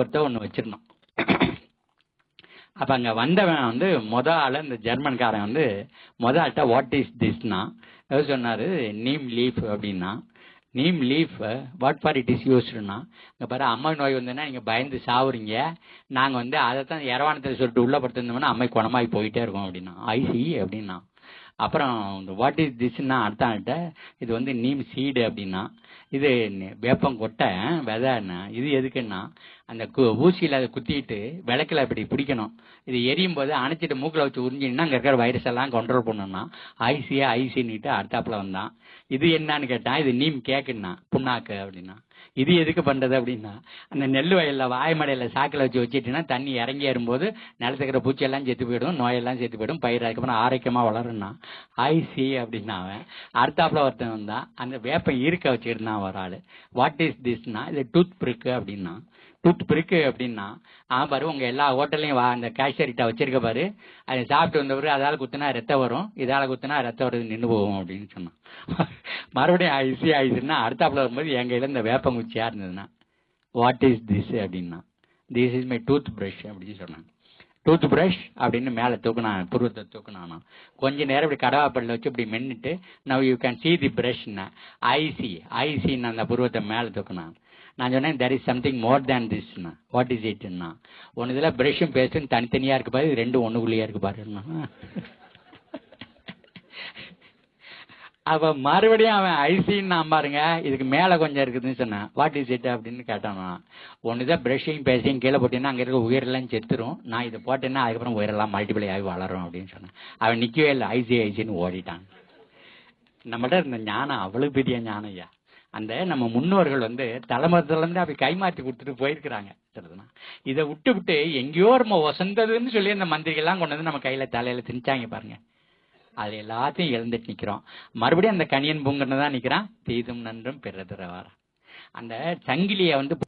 ஒருத்த ஒன்று வச்சிருந்தோம். அப்போ அங்கே வந்தவன் வந்து மொத ஆள் இந்த ஜெர்மன்காரன் வந்து மொத ஆள்கிட்ட வாட் இஸ் திஸ்னா அவர் சொன்னார் நீம் லீஃப் அப்படின்னா neem leaf what for it is யூஸ்டுனா இங்கே பாரு அம்மை நோய் வந்ததுன்னா நீங்கள் பயந்து சாவுறீங்க. நாங்கள் வந்து அதை தான் இரவானத்தில் சொல்லிட்டு உள்ளே படுத்திருந்தோம்னா அம்மை குணமாகி போயிட்டே இருக்கோம் அப்படின்னா ஐசி அப்படின்னா அப்புறம் இந்த வாட் இஸ் திஸ்னா அடுத்த இது வந்து நீம் சீடு அப்படின்னா இது வேப்பங்கொட்டை வேப்பம் கொட்டை விதைன்னா இது எதுக்குன்னா அந்த கு ஊசியில் அதை குத்திட்டு விளக்கில் இப்படி பிடிக்கணும். இது எரியும் போது அணைச்சிட்டு மூக்கில் வச்சு உறிஞ்சின்னா அங்கே இருக்கிற வைரஸ் எல்லாம் கண்ட்ரோல் பண்ணணும்னா ஐசியா ஐசின்னுட்டு அடுத்தாப்புல வந்தான். இது என்னன்னு கேட்டான் இது நீம் கேக்குன்னா புண்ணாக்கு அப்படின்னா. இது எதுக்கு பண்றது அப்படின்னா அந்த நெல் வயல்ல வாய்மடையில சாக்கில் வச்சு வச்சுட்டுனா தண்ணி இறங்கி ஏறும்போது நிலத்துக்கிற பூச்சியெல்லாம் செத்து போயிடும் நோயெல்லாம் செத்து போயிடும் பயிர் அதுக்கப்புறம் ஆரோக்கியமா வளரும்னா ஐசி அப்படின்னா அவன் அடுத்தாப்புல ஒருத்தன் வந்தால் அந்த வேப்பம் ஈர்க்க தான் ஒரு ஆளு. வாட் இஸ் திஸ்னா இது டூத் பிரிக்கு அப்படின்னா டூத் பிரிக்கு அப்படின்னா ஆ பாரு உங்க எல்லா ஹோட்டல்லையும் வா அந்த கேஷரிட்ட வச்சிருக்க பாரு. அதை சாப்பிட்டு வந்தவர் அதால குத்துனா ரத்தம் வரும் இதால குத்துனா ரத்தம் வருது நின்று போகும் அப்படின்னு சொன்னான். மறுபடியும் ஐசி ஆயிடுச்சுன்னா அடுத்தாப்புல வரும்போது என் கையில இந்த வேப்பங்குச்சியா இருந்ததுன்னா வாட் இஸ் திஸ் அப்படின்னா this is my tooth brush அப்படின்னு சொன்னாங்க டூத் ப்ரஷ் அப்படின்னு மேலே தூக்குனான் புருவத்தை தூக்கினானா. கொஞ்ச நேரம் இப்படி கடவாப்பல்ல வச்சு இப்படி மென்னுட்டு now you can see the பிரஷ்னா I see ஐசின்னு அந்த புருவத்தை மேலே தூக்கினான். நான் சொன்னேன் there is something more than Thisna what is இட்னா ஒன்று இதில் பிரஷும் பேஸ்டும் தனித்தனியாக இருக்கு பாரு ரெண்டு ரெண்டும் ஒன்றுக்குள்ளேயே இருக்கு பாருன்னா அப்ப மறுபடியும் அவன் ஐசின்னு நான் பாருங்க இதுக்கு மேல கொஞ்சம் இருக்குதுன்னு சொன்னேன். வாட் இஸ் இட் அப்படின்னு கேட்டானா ஒண்ணுதான் பிரஷிங் பேசிங் கீழே போட்டீங்கன்னா அங்க இருக்க உயிரெல்லாம் செத்துரும். நான் இதை போட்டேன்னா அதுக்கப்புறம் உயிரெல்லாம் மல்டிப்ளை ஆகி வளரும் அப்படின்னு சொன்னேன். அவன் நிக்கவே இல்லை ஐசி ஐசின்னு ஓடிட்டான். நம்மகிட்ட இருந்த ஞானம் அவ்வளவு பெரிய ஞானம் ஐயா. அந்த நம்ம முன்னோர்கள் வந்து தலைமரத்துல அப்படி கைமாற்றி கொடுத்துட்டு போயிருக்கிறாங்க. சரிதானா இதை விட்டு விட்டு எங்கேயோ நம்ம வசந்ததுன்னு சொல்லி அந்த மந்திரிகள்லாம் கொண்டு வந்து நம்ம கையில் தலையில் திணிச்சாங்க பாருங்க. அது எல்லாத்தையும் எழுந்துட்டு நிக்கிறோம். மறுபடியும் அந்த கணியன் பூங்கன்னு தான் நிற்கிறான் தீதும் நன்றும் பிறதுறவாரா அந்த சங்கிலியை வந்து